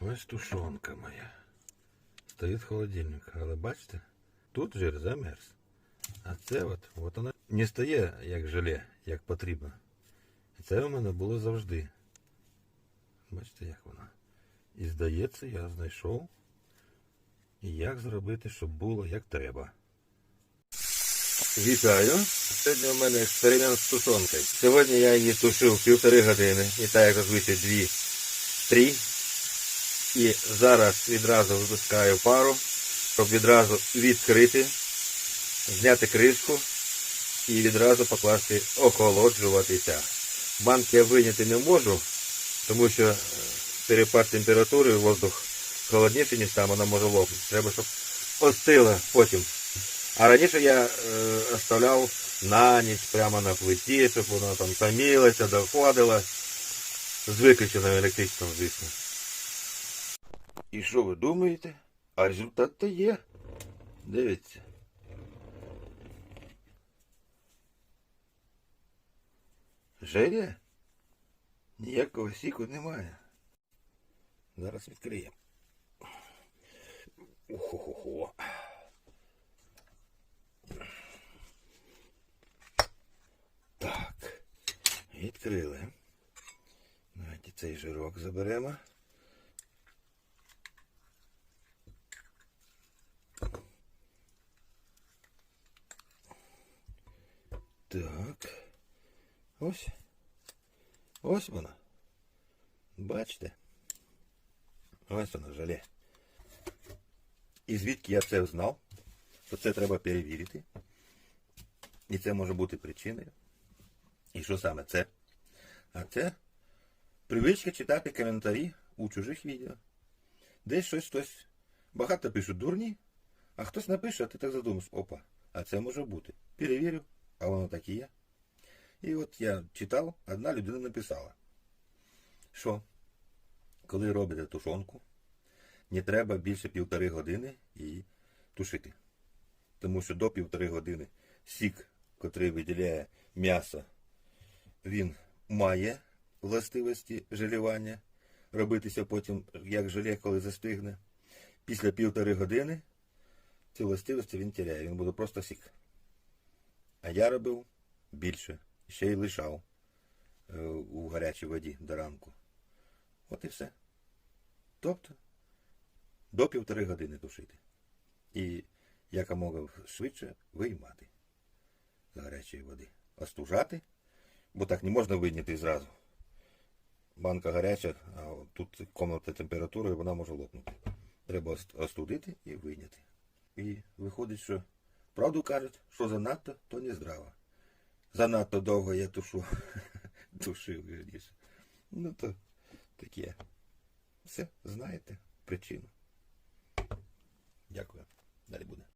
Ось тушонка моя. Стоїть холодильник, але бачите, тут жир замерз. А це от, от воно не стає як желе, як потрібно. І це у мене було завжди. Бачите, як воно. І здається, я знайшов, І як зробити, щоб було як треба. Вітаю! Сьогодні у мене експеримент з тушонкою. Сьогодні я її тушив півтори години. І так як зазвичай дві, три. І зараз відразу випускаю пару, щоб відразу відкрити, зняти кришку і відразу покласти охолоджуватися. Банки я вийняти не можу, тому що е, перепад температури, воздух холодніший, ніж там, вона може лопнути. Треба, щоб остила потім. А раніше я е, оставляв на ніч прямо на плиті, щоб воно там томилося, доходило. З виключеним електричеством, звісно. І що ви думаєте? А результат то є. Дивіться. Желе? Ніякого сіку немає. Зараз відкриємо. Ухо-хо-хо. Так. Відкрили. Давайте цей жирок заберемо. Так. Ось. Ось вона. Бачите? Ось вона жале. І звідки я це знав, що це треба перевірити. І це може бути причиною. І що саме це? А це привичка читати коментарі у чужих відео. Десь щось хтось багато пишуть дурні, а хтось напише, а ти так задумаєш, опа, а це може бути. Перевірю, а воно так і є. І от я читав, одна людина написала, що коли робите тушонку, не треба більше півтори години її тушити. Тому що до півтори години сік, котрий виділяє м'ясо, він має властивості желівання, робитися потім як желе, коли застигне. Після півтори години ці властивості він тіряє, він буде просто сік. А я робив більше, ще й лишав е, у гарячій воді до ранку. От і все. Тобто до півтори години тушити. І якомога швидше виймати з гарячої води. Остужати, бо так не можна вийняти зразу. Банка гаряча, а тут комната температура, і вона може лопнути. Треба остудити і вийняти. І виходить, що правду кажуть, що занадто, то не здраво. Занадто довго я тушу. Тушив вірніше. Ну то таке. Все, знаєте причину. Дякую. Далі буде.